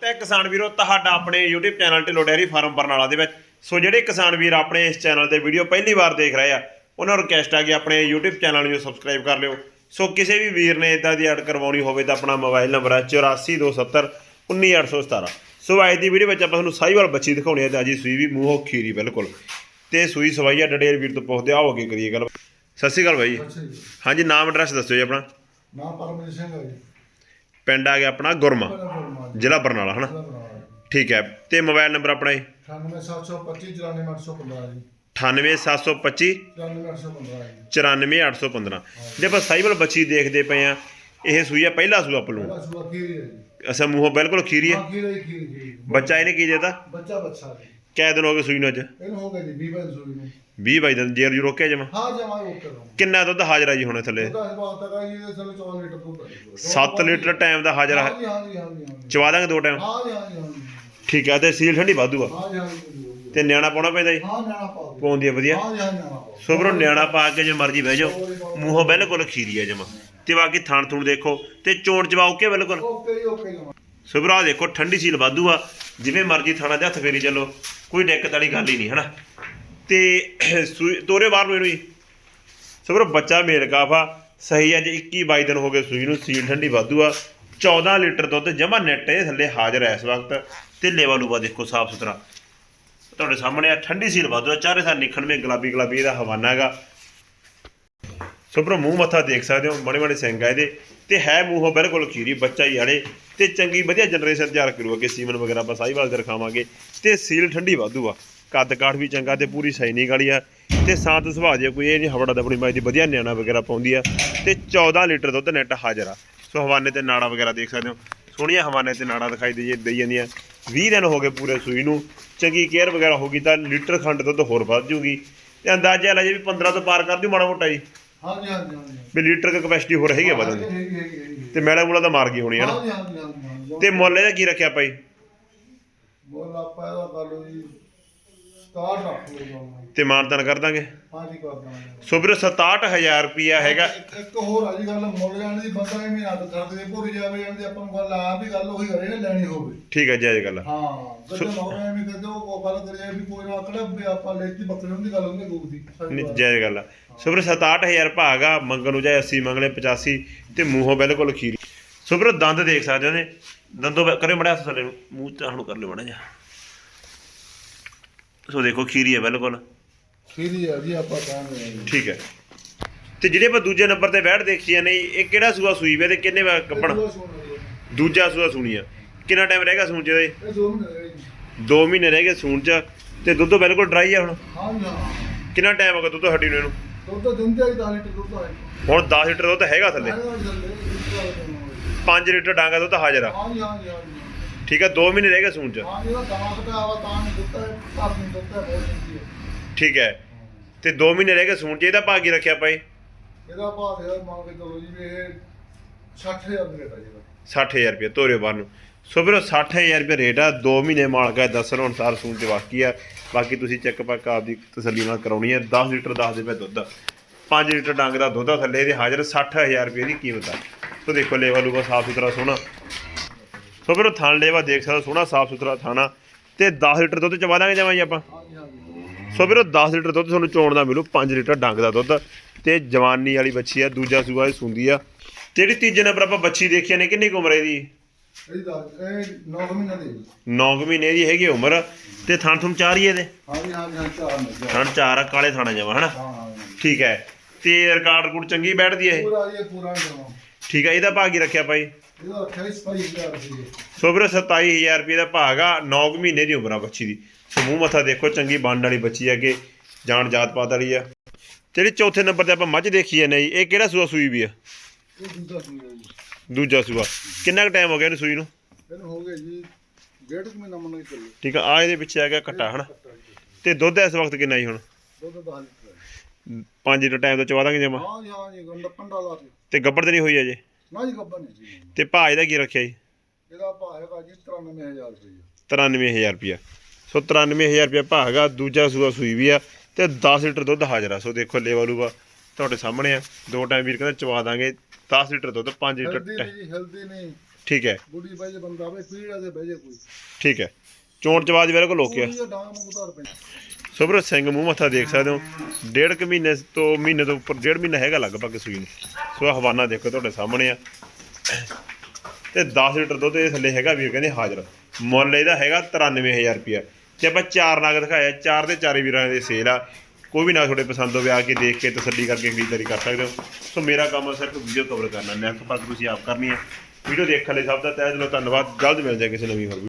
ਤੇ ਕਿਸਾਨ ਵੀਰੋ ਤੁਹਾਡਾ ਆਪਣੇ YouTube channel Dhillon dairy farm Barnala ਦੇ ਵਿੱਚ। ਸੋ ਜਿਹੜੇ ਕਿਸਾਨ ਵੀਰ ਆਪਣੇ ਇਸ ਚੈਨਲ ਤੇ ਵੀਡੀਓ ਪਹਿਲੀ ਵਾਰ ਦੇਖ ਰਹੇ ਆ ਉਹਨਾਂ ਨੂੰ ਰਿਕਵੈਸਟ ਆ ਕਿ ਆਪਣੇ YouTube ਚੈਨਲ ਨੂੰ ਸਬਸਕ੍ਰਾਈਬ ਕਰ ਲਿਓ। ਸੋ ਕਿਸੇ ਵੀ ਵੀਰ ਨੇ ਇਦਾਂ ਦੀ ਐਡ ਕਰਵਾਉਣੀ ਹੋਵੇ ਤਾਂ ਆਪਣਾ ਮੋਬਾਈਲ ਨੰਬਰ ਹੈ 8427 19817 ਸੋ ਅੱਜ ਦੀ ਵੀਡੀਓ ਵਿੱਚ ਆਪਾਂ ਤੁਹਾਨੂੰ ਸਾਈਵਾਲ ਬੱਚੀ ਦਿਖਾਉਣੀ ਹੈ ਤੇ ਅੱਜ ਸੂਈ ਵੀ ਮੂੰਹੋਂ ਖੀਰੀ ਬਿਲਕੁਲ। ਤੇ ਸੂਈ ਸਵਾਈ ਆ ਡਡੇਰ ਵੀਰ ਤੋਂ ਪੁੱਛਦੇ ਆਓ ਅੱਗੇ ਕਰੀਏ ਗੱਲ। ਸਤਿ ਸ਼੍ਰੀ ਅਕਾਲ ਜੀ ਹਾਂਜੀ ਨਾਮ ਐਡਰੈਸ ਦੱਸਿਓ ਜੀ ਆਪਣਾ। ਨਾਮ ਪਰਮਜੀਤ ਸਿੰਘ ਹੈ ਜੀ। ਪਿੰਡ ਆ ਗਿਆ ਆਪਣਾ ਗੁਰਮਾ ਜ਼ਿਲ੍ਹਾ ਬਰਨਾਲਾ ਹਨਾ? ਠੀਕ ਹੈ ਤੇ ਮੋਬਾਈਲ ਨੰਬਰ ਆਪਣਾ? ਜੀ। 98725 94815 ਜੀ। 98725 94815 ਜੀ 94815 ਜੇ ਆਪਾਂ ਸਾਈਬਲ ਬੱਚੀ ਦੇਖਦੇ ਪਏ ਆ ਇਹ ਸੂਈ ਆ ਪਹਿਲਾ ਸੂਆ ਪਲੂ ਪਹਿਲਾ ਸੂਆ ਖੀਰੀ ਹੈ ਜੀ। ਅਸਾਂ ਮੂੰਹੋਂ ਬਿਲਕੁਲ ਖੀਰੀ ਹੈ? ਬੱਚਾ ਇਹਨੇ ਕੀ ਦੇਤਾ? ਬੱਚਾ ਬੱਚਾ ਕੈ ਦਿਨ ਹੋ ਗਏ ਸੂਈ ਨੂੰ ਅੱਜ? ਇਹਨੂੰ ਹੋ ਗਿਆ ਜੀ 20 ਬੈਲ ਸੂਈ ਨੂੰ। 20 ਬਾਈ ਦਿਨ ਜੇਰ ਜੂ ਰੋਕਿਆ ਜਮਾ? ਹਾਂ ਜਮਾ ਓਕੇ ਰੋ ਕਿੰਨਾ ਦੁੱਧ ਹਾਜ਼ਰ ਆ ਜੀ ਹੁਣ ਥੱਲੇ? ਉਹਦਾ ਜੀ ਇਹਦੇ ਥੱਲੇ 14 ਲੀਟਰ ਦੁੱਧ ਹੈ ਜੀ 7 ਲੀਟਰ ਟਾਈਮ ਦਾ ਹਾਜ਼ਰ ਹਾਂ ਆ ਜੀ ਹਾਂ ਜੀ ਹਾਂ ਜੀ ਹਾਂ ਜੀ ਚਵਾ ਦਾਂਗੇ ਦੋ ਟਾਈਮ? ਹਾਂ ਜੀ ਹਾਂ ਜੀ ਹਾਂ ਜੀ ਠੀਕ ਹੈ ਤੇ ਸੀਲ ਠੰਡੀ ਵਾਧੂ ਆ। ਹਾਂ ਜੀ ਹਾਂ ਜੀ ਤੇ ਨਿਆਣਾ ਪਾਉਣਾ ਪੈਂਦਾ ਜੀ? ਹਾਂ ਨਿਆਣਾ ਪਾਓ। ਪਾਉਂਦੀ ਆ ਵਧੀਆ। ਹਾਂ ਜੀ ਹਾਂ ਨਿਆਣਾ ਪਾਓ ਪਾ ਕੇ ਜੇ ਮਰਜ਼ੀ ਬਹਿ ਜਾਓ। ਮੂੰਹੋਂ ਬਿਲਕੁਲ ਖੀਰੀ ਆ ਜਮਾ। ਤੇ ਬਾਕੀ ਥਣ ਥੁਣ ਦੇਖੋ ਤੇ ਚੋਣ ਚਵਾਓ ਕੇ ਬਿਲਕੁਲ? ਓਕੇ ਜੀ ਓਕੇ ਜਮਾ। ਸੋ ਭਰਾ ਦੇਖੋ ਠੰਡੀ ਸੀਲ ਵਾਧੂ ਆ। ਜਿਵੇਂ ਮਰਜ਼ੀ ਥਾਣਾ ਦੇ ਹੱਥ ਫੇਰੀ ਚੱਲੋ। ਕੋਈ ਦਿੱਕਤ ਵਾਲੀ ਗੱਲ ਹੀ ਨਹੀਂ ਹਨਾ? ਤੇ ਸੂਈ- ਤੋਰੇ ਬਾਹਰ ਨੂੰ ਇਹਨੂੰ ਜੀ। ਸੋ ਬੱਚਾ ਮੇਲ ਕਾਫਾ। ਸਹੀ ਅੱਜ 21 22 ਦਿਨ ਹੋ ਗਏ ਸੂਈ ਨੂੰ ਸੀਲ ਠੰਡੀ ਵਾਧੂ ਆ। 14 ਲੀਟਰ ਦੁੱਧ ਜਮਾ ਨੈਟ ਇਹ ਥੱਲੇ ਹਾਜ਼ਰ ਹੈ ਇਸ ਵਕਤ। ਤੇ ਲੇਵਾ ਲੂਵਾ ਦੇਖੋ ਸਾਫ਼ ਸੁਥਰਾ। ਤੁਹਾਡੇ ਸਾਹਮਣੇ ਆ ਠੰਡੀ ਸੀਲ ਵਾਧੂ ਆ। ਚਾਰੇ ਸਾਰ ਨਿਖਣਵੇਂ ਗੁਲਾਬੀ ਗੁਲਾਬੀ ਇਹਦਾ ਹਵਾਨਾ ਹੈਗਾ। ਸੋ ਮੂੰਹ ਮੱਥਾ ਦੇਖ ਸਕਦੇ ਹੋ ਬੜੇ ਬੜੇ ਸਿੰਘ ਆ ਇਹਦੇ। ਤੇ ਹੈ ਮੂੰਹੋਂ ਬਿਲਕੁਲ ਖੀਰੀ ਬੱਚਾ ਹੀ ਆੜੇ ਤੇ ਚੰਗੀ ਵਧੀਆ ਜਨਰੇਸ਼ਨ ਤਿਆਰ ਕਰੂ ਅੱਗੇ ਸੀਮਨ ਵਗੈਰਾ ਆਪਾਂ ਸਾਈਵਾਲ ਦੇ ਰਖਾਵਾਂਗੇ ਤੇ ਸੀਲ ਠੰਡੀ ਵਾਧੂ ਆ। ਕੱਦ ਕਾਠ ਵੀ ਚੰਗਾ ਤੇ ਪੂਰੀ ਸ਼ਾਈਨਿੰਗ ਵਾਲੀ ਆ। ਤੇ ਸਾਤ ਸੁਭਾਅ ਜੇ ਕੋਈ ਇਹ ਨਹੀਂ ਹਵੜਾ ਦਬਣੀ ਮਾਈ ਦੀ ਵਧੀਆ ਨਿਆਣਾ ਵਗੈਰਾ ਪਾਉਂਦੀ ਆ। ਤੇ 14 ਲੀਟਰ ਦੁੱਧ ਨੈਟ ਹਾਜ਼ਰ ਆ। ਸੋ ਹਵਾਨੇ ਤੇ ਨਾੜਾ ਵਗੈਰਾ ਦੇਖ ਸਕਦੇ ਹੋ। ਸੋਹਣੀਆਂ ਹਵਾਨੇ ਤੇ ਨਾੜਾ ਦਿਖਾਈ ਦੇ ਦੇਈ ਜਾਂਦੀਆਂ। 20 ਦਿਨ ਹੋ ਗਏ ਪੂਰੇ ਸੂਈ ਨੂੰ। ਚੰਗੀ ਕੇਅਰ ਵਗੈਰਾ ਹੋ ਗਈ ਤਾਂ ਲੀਟਰ ਖੰਡ ਦੁੱਧ ਹੋਰ ਵੱਧ ਜੂਗੀ। ਤੇ ਅੰਦਾਜ਼ਾ ਲਾ ਜੇ ਵੀ 15 ਤੋਂ ਪਾਰ ਕਰ ਦਿਓ ਮਾੜਾ ਮੋਟਾ ਜੀ। ਹਾਂ ਜੀ ਹਾਂ ਜੀ ਹਾਂ ਜੀ ਵੀ ਲੀਟਰ ਦੀ ਕਪੈਸਿਟੀ ਹੋਰ ਹੈਗੀ ਆ ਵਧਣ ਦੀ। ਤੇ ਮੈਲਾ ਮੂਲਾ ਤਾਂ ਮਾਰ ਗਈ ਹੋਣੀ ਹੈ ਨਾ। ਤੇ ਮੁੱਲ ਇਹਦਾ ਕੀ ਰੱਖਿਆ ਭਾਈ? ਬੋਲ ਆਪਾਂ ਇਹਦਾ ਕਰ ਲਓ ਜੀ ਸਟਾਰ ਰੱਖ ਲਓ ਜੀ ਤੇ ਮਾਨਤਨ ਕਰ ਦਾਂਗੇ? ਹਾਂ ਜੀ ਕਰ ਦਾਂਗੇ। ਸੋ ਵੀਰੋ 67000 ਰੁਪਿਆ ਹੈਗਾ। ਇੱਕ ਇੱਕ ਹੋਰ ਆ ਜੀ ਗੱਲ ਮੁੱਲ ਜਾਣ ਦੀ ਬੰਦਾ ਐਵੇਂ ਨਾ ਕਰਦੇ ਦੇ ਜਾਵੇ ਜਾਂਦੀ ਆਪਾਂ ਨੂੰ ਗੱਲ ਆ ਵੀ ਗੱਲ ਉਹੀ ਕਰੇ ਨਾ ਲੈਣੀ ਹੋਵੇ। ਠੀਕ ਹੈ ਜੀ ਇਹ ਗੱਲ ਹਾਂ ਗੱਲਾਂ ਮੌਰ ਐਵੇਂ ਕਰਦੇ ਉਹ ਕੋ ਗੱਲ ਕਰੇ ਵੀ ਕੋਈ ਨਾ ਆਕੜਾ ਵੀ ਆਪਾਂ ਲੈਤੀ ਬੱਕਰੇ ਦੀ ਗੱਲ ਹੁੰਦੀ ਗੂਬ ਦੀ ਨਹੀਂ ਜਾਇਜ਼ ਗੱਲ ਆ। ਸੋ ਵੀਰੋ 67000 ਭਾਗਾ ਮੰਗਣ ਨੂੰ ਚਾਹੇ 80 ਮੰਗ ਲੈ 85 ਤੇ ਮੂੰਹੋਂ ਬਿਲਕੁਲ ਖੀਰੀ। ਸੋ ਵੀਰੋ ਦੰਦ ਦੇਖ ਸਕਦੇ ਹੋ ਨੇ ਦੰਦੋਂ ਕਰਿਓ ਮੜਿਆ ਥੱਲੇ ਨੂੰ ਮੂੰਹ ਚਾਹ ਨੂੰ ਕਰ ਲਿਓ ਮੜਾ ਜਾ ਸੋ ਦੇਖੋ ਖੀਰੀ ਹੈ ਬਿਲਕੁਲ। ਖੀਰੀ ਆ ਜੀ ਆਪਾਂ ਕਹਿੰਦੇ ਠੀਕ ਹੈ। ਤੇ ਜਿਹੜੇ ਆਪਾਂ ਦੂਜੇ ਨੰਬਰ ਤੇ ਬੈਠ ਦੇਖੀਆਂ ਨੇ ਇਹ ਕਿਹੜਾ ਸੂਆ ਸੂਈ ਵੇ ਤੇ ਕਿੰਨੇ ਵਾਰ ਕੱਪਣ? ਦੂਜਾ ਸੂਆ ਸੂਣੀ ਆ। ਕਿੰਨਾ ਟਾਈਮ ਰਹਿ ਗਿਆ ਸੂਣ ਚ ਇਹਦੇ? ਇਹ ਦੋ ਮਿੰਟ ਰਹੇ ਜੀ 2 ਮਹੀਨੇ ਰਹਿ ਗਏ ਸੂਣ ਚ। ਤੇ ਦੁੱਧ ਬਿਲਕੁਲ ਡਰਾਈ ਆ ਹੁਣ? ਕਿੰਨਾ ਟਾਈਮ ਹੋ ਗਿਆ ਦੁੱਧ ਹੱਡੀ ਨੂੰ ਇਹਨੂੰ? ਦੁੱਧ ਦਿੰਦੇ ਆ ਜੀ 10 ਲੀਟਰ ਦੁੱਧ ਹੈ ਹੁਣ 10 ਲੀਟਰ ਦੁੱਧ ਹੈਗਾ ਥੱਲੇ। 5 ਲੀਟਰ ਡਾਂਗਾ ਦੁੱਧ ਹਾਜ਼ਰ ਆ। ਹਾਂ ਹਾਂ ਹਾਂ ਠੀਕ ਆ 2 ਮਹੀਨੇ ਰਹਿ ਗਏ ਸੂਣ ਚ। ਹਾਂ ਤਾਂ ਨਹੀਂ ਦਿੱਤਾ ਹੈ ਨਹੀਂ ਦਿੱਤਾ ਬਹੁਤ ਹੈ। ਠੀਕ ਹੈ। ਤੇ 2 ਮਹੀਨੇ ਰਹਿ ਗਏ ਸੂਣ ਚ ਇਹਦਾ ਕੀ ਰੱਖਿਆ ਪਾਈ ਇਹਦਾ ਭਾਅ ਹੈ ਮੰਨ ਕੇ ਚਲੋ ਜੀ ਵੀ ਇਹ 60000 ਰੁਪਏ ਦਾ ਜੀ 60000 ਰੁਪਏ ਤੋਰੇ ਬਾਹਰ ਨੂੰ। ਸੋ ਵੀਰੋ 60000 ਰੁਪਏ ਰੇਟ ਆ 2 ਮਹੀਨੇ ਮਾਲਕਾ ਦੱਸਣ ਅਨੁਸਾਰ ਸੂਣ ਤੇ ਬਾਕੀ ਆ। ਬਾਕੀ ਤੁਸੀਂ ਚੈੱਕ ਪੱਕ ਆਪਦੀ ਤਸੱਲੀ ਨਾਲ ਕਰਾਉਣੀ ਹੈ 10 ਲੀਟਰ 10 ਦੇ ਰੁਪਏ ਦੁੱਧ। 5 ਲੀਟਰ ਡੰਗ ਦਾ ਦੁੱਧ ਆ ਥੱਲੇ ਦੇ ਹਾਜ਼ਰ 60000 ਰੁਪਏ ਦੀ ਕੀਮਤ ਆ। ਸੋ ਦੇਖੋ ਲੇਵਾ ਲੂਗਾ ਸਾਫ਼ ਸੁਥਰਾ ਸੋਹਣਾ। ਸੋ ਵੀਰੋ ਥਣ ਲੇਵਾ ਦੇਖ ਸਕਦੇ ਹੋ, ਸੋਹਣਾ ਸਾਫ਼ ਸੁਥਰਾ ਥਾਣਾ ਤੇ 10 ਲੀਟਰ ਦੁੱਧ ਚਵਾ ਦਾਂਗੇ ਜਮਾਂ ਜੀ ਆਪਾਂ? ਹਾਂ ਹਾਂ ਸੋ ਵੀਰੋ 10 ਲੀਟਰ ਦੁੱਧ ਤੁਹਾਨੂੰ ਚੋਣ ਦਾ ਮਿਲੂ 5 ਲੀਟਰ ਡੰਗ ਦਾ ਦੁੱਧ। ਤੇ ਜਵਾਨੀ ਵਾਲੀ ਬੱਚੀ ਆ ਦੂਜਾ ਸੂਆ ਇਹ ਸੁੰਦੀ ਆ। ਜਿਹੜੀ ਤੀਜੇ ਨੰਬਰ ਆਪਾਂ ਬੱਚੀ ਦੇਖੀ ਨੇ ਕਿੰਨੀ ਕੁ ਉਮਰ ਹੈ ਇਹਦੀ? ਇਹ ਦਾ ਇਹ 9 ਮਹੀਨੇ ਦੇ ਜੀ। 9 ਮਹੀਨੇ ਦੀ ਹੈਗੀ ਉਮਰ। ਤੇ ਥਣ ਥੁਣ ਚਾਰ ਹੀ ਇਹਦੇ? ਹਾਂ ਜੀ ਹਾਂ ਜੀ ਹਾਂ ਚਾਰ। ਗਿਆ ਥਣ ਚਾਰ ਆ ਕਾਲੇ ਥਾਣਾ ਜਮਾ ਹਨਾ? ਹਾਂ ਹਾਂ ਜੀ। ਠੀਕ ਹੈ। ਤੇ ਰਿਕਾਰਡ ਰਿਕੂਡ ਚੰਗੀ ਬੈਠਦੀ ਹੈ ਇਹ? ਪੂਰਾ ਇਹ ਪੂਰਾ ਜਮਾ। ਠੀਕ ਹੈ ਇਹਦਾ ਭਾਅ ਕੀ ਰੱਖਿਆ ਭਾਈ? ਇਹਦਾ 28 27000 ਰੁਪਏ ਸੋ ਵੀਰੋ 27000 ਰੁਪਏ ਦਾ ਭਾਅ ਆ 9 ਮਹੀਨੇ ਦੀ ਉਮਰ ਆ ਬੱਚੀ ਦੀ। ਸੋ ਮੂੰਹ ਮੱਥਾ ਦੇਖੋ ਚੰਗੀ ਬੰਡ ਵਾਲੀ ਬੱਚੀ ਆ ਅੱਗੇ ਜਾਣ ਜਾਤ ਪਾਤ ਵਾਲੀ ਆ। ਜਿਹੜੀ ਚੌਥੇ ਨੰਬਰ ਤੇ ਆਪਾਂ ਮੱਝ ਦੇਖੀ ਹੈ ਨਹੀਂ ਇਹ ਕਿਹੜਾ ਸੂਆ ਸੂਈ ਵੀ ਆ? ਇਹ ਦੂਜਾ ਸੂਈ ਹੈ ਜੀ। ਦੂਜਾ ਸੂਆ। ਕਿੰਨਾ ਕੁ ਟਾਈਮ ਹੋ ਗਿਆ ਇਹਨੂੰ ਸੂਈ ਨੂੰ? ਇਹਨੂੰ ਹੋ ਗਏ ਜੀ ਡੇਢ ਕੁ ਮਹੀਨਾ ਮੰਨ ਕੇ ਚੱਲੋ। ਠੀਕ ਆ ਆ ਇਹਦੇ ਪਿੱਛੇ ਆ ਗਿਆ ਘੱਟਾ ਹਨਾ? ਤੇ ਦੁੱਧ ਇਸ ਵਕਤ ਕਿੰਨਾ ਜੀ ਹੁਣ? ਦੁੱਧ 10 ਲੀਟਰ ਹੈ। 5 ਲੀਟਰ ਟਾਈਮ ਤੋਂ ਚਵਾ ਦਾਂਗੇ ਜਮਾ। ਹਾਂ ਜੀ ਹਾਂ ਜੀ ਗੰਡਾ ਪੰਡਾ ਲਾ ਕੇ ਤੇ ਗੱਬੜ ਤੇ ਨਹੀਂ ਹੋਈ ਅਜੇ? ਨਾ ਜੀ ਗੱਬਾ ਨਹੀਂ ਜੀ। ਤੇ ਭਾਅ ਇਹਦਾ ਕੀ ਰੱਖਿਆ ਜੀ? ਇਹਦਾ ਭਾਅ ਹੈਗਾ ਜੀ 93000 ਰੁਪਏ 93000 ਰੁਪਿਆ ਸੋ 93000 ਰੁਪਿਆ ਭਾਅ ਹੈਗਾ ਦੂਜਾ ਸੂਆ ਸੂਈ ਵੀ ਆ ਤੇ 10 ਲੀਟਰ ਦੁੱਧ ਹਾਜ਼ਰ। ਆ ਸੋ ਦੇਖੋ ਲੇਵਾ ਲੂਵਾ ਤੁਹਾਡੇ ਸਾਹਮਣੇ ਆ। ਦੋ ਟਾਈਮ ਵੀਰ ਕਹਿੰਦਾ ਚਵਾ ਦਾਂਗੇ 10 ਲੀਟਰ ਦੁੱਧ 5 ਲੀਟਰ ਹਲਦੀ ਨਹੀਂ ਹਲਦੀ ਨਹੀਂ। ਠੀਕ ਹੈ। ਬੁੱਢੀ ਬਹਿ ਜੇ ਬੰਦਾ ਆਵੇ ਪੀੜਾ ਦੇ ਬਹਿ ਜੇ ਕੋਈ। ਠੀਕ ਹੈ। ਚੋਣ ਚਵਾਜ ਬਿਲਕੁਲ ਓਕੇ ਆ। ਕੋਈ ਸਿੰਘ ਮੂੰਹ ਮੱਥਾ ਦੇਖ ਸਕਦੇ ਹੋ। ਡੇਢ ਕੁ ਮਹੀਨੇ ਤੋਂ ਮਹੀਨੇ ਤੋਂ ਉੱਪਰ, ਡੇਢ ਮਹੀਨਾ ਹੈਗਾ ਲਗਭਗ ਸੂਈ ਨੂੰ। ਸੋ ਆਹ ਹਵਾਨਾ ਦੇਖੋ ਤੁਹਾਡੇ ਸਾਹਮਣੇ ਆ। ਤੇ 10 ਲੀਟਰ ਦੁੱਧ ਇਹ ਥੱਲੇ ਹੈਗਾ ਵੀਰ ਕਹਿੰਦੇ ਹਾਜ਼ਰ। ਮੁੱਲ ਇਹਦਾ ਹੈਗਾ 93000 ਰੁਪਿਆ ਤੇ ਆਪਾਂ ਚਾਰ ਨਾਗ ਦਿਖਾਇਆ ਚਾਰ ਦੇ ਚਾਰੇ ਵੀਰਾਂ ਦੇ ਸੇਲ ਆ। ਕੋਈ ਵੀ ਨਾ ਤੁਹਾਡੇ ਪਸੰਦ ਹੋਵੇ, ਆ ਕੇ ਦੇਖ ਕੇ ਤਸੱਲੀ ਕਰਕੇ ਖਰੀਦਦਾਰੀ ਕਰ ਸਕਦੇ ਹੋ। ਸੋ ਮੇਰਾ ਕੰਮ ਸਿਰਫ ਵੀਡੀਓ ਕਵਰ ਕਰਨਾ। ਨੈਕਸਟ ਪਾਰਟ ਤੁਸੀਂ ਆਪ ਕਰਨੀ ਹੈ ਵੀਡੀਓ ਦੇਖਣ ਲਈ ਸਭ ਦਾ ਤਹਿ ਦਿਲੋਂ ਧੰਨਵਾਦ। ਜਲਦ ਮਿਲ ਜਾਏ ਕਿਸੇ ਨਵੀਂ ਹੋਰ